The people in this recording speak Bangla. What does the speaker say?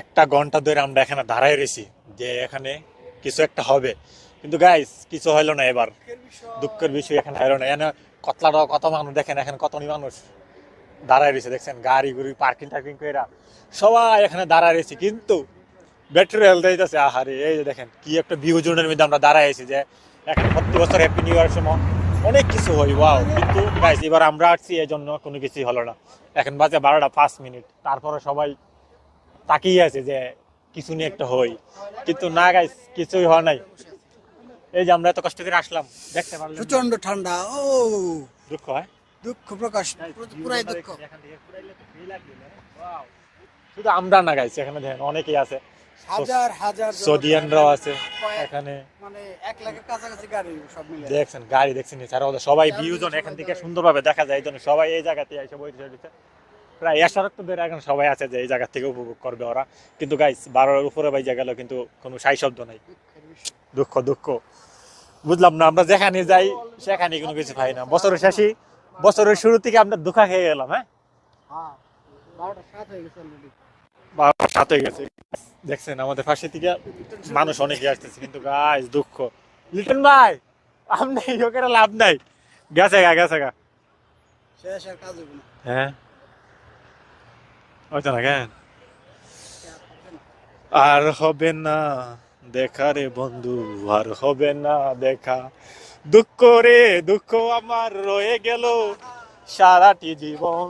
একটা ঘণ্টা ধরে আমরা এখানে দাঁড়ায় রয়েছি যে এখানে কিছু একটা হবে। কিন্তু গাইস কিছু হইল না এবার। দুঃখের বিষয় এখানে হইল না। এখানে কতলাটা কত মানুষ দেখেন, এখানে কত মানুষ দাঁড়ায় রয়েছে, দেখছেন? গাড়ি গুড়ি পার্কিং টার্কিং করে সবাই এখানে দাঁড়ায় রয়েছে। কিন্তু ব্যাটারি হেলতে যাইতেছে, আহারে, এই যে দেখেন, কি একটা ভিউ জোনের মধ্যে আমরা দাঁড়ায় আছি যে এখানে প্রতি বছর হ্যাপি নিউ ইয়ার সময় অনেক কিছু হয় ওয়াও কিন্তু গাইস এবার আমরা আসছি এই জন্য কোনো কিছুই হলো না। এখন বাজে বারোটা পাঁচ মিনিট। তারপরে সবাই তাকিয়ে আছে যে কিছু নিয়ে একটা হই। কিন্তু না গাইস কিছুই হয় নাই। এই যে আমরা এত কষ্ট করে আসলাম দেখতে পারলাম প্রচণ্ড ঠান্ডা ও। দুঃখ হয়? দুঃখ প্রকাশ পুরাই দুঃখ। শুধু আমরা না গাইছি এখানে দেখেন অনেকেই আছে। হাজার হাজার সৌদিয়ানরাও আছে এখানে। মানে এক লাখের কাছাকাছি গাড়ি সব মিলে। দেখছেন গাড়ি দেখছেন এছাড়া সবাই ভিউজন এখান থেকে সুন্দরভাবে দেখা যায়। এই জন্য সবাই এই জায়গাতে এসে বইতে প্রায় এসারক তো ধরে এখন সবাই আছে যে এই জায়গা থেকে উপভোগ করবে ওরা। কিন্তু গাইস বারোর উপরে বাইজা গেল কিন্তু কোনো সাই শব্দ নাই। দুঃখ দুঃখ। বুঝলাম না আমরা যেখানে যাই সেখানে কোনো কিছু পাই না। বছরের শেষে বছরের শুরু থেকে আমরা দুঃখা খেয়ে গেলাম হ্যাঁ? বারোটা সাত হয়ে গেছে। দেখছেন আমাদের পাশে থেকে মানুষ অনেকে আসতেছে কিন্তু গাইস দুঃখ। লিটন ভাই আপনি লোকের লাভ নাই। গেছে গা গেছে গা। হ্যাঁ? আর হবে না দেখা রে বন্ধু আর হবে না দেখা দুঃখ রে দুঃখ আমার রয়ে গেল সারাটি জীবন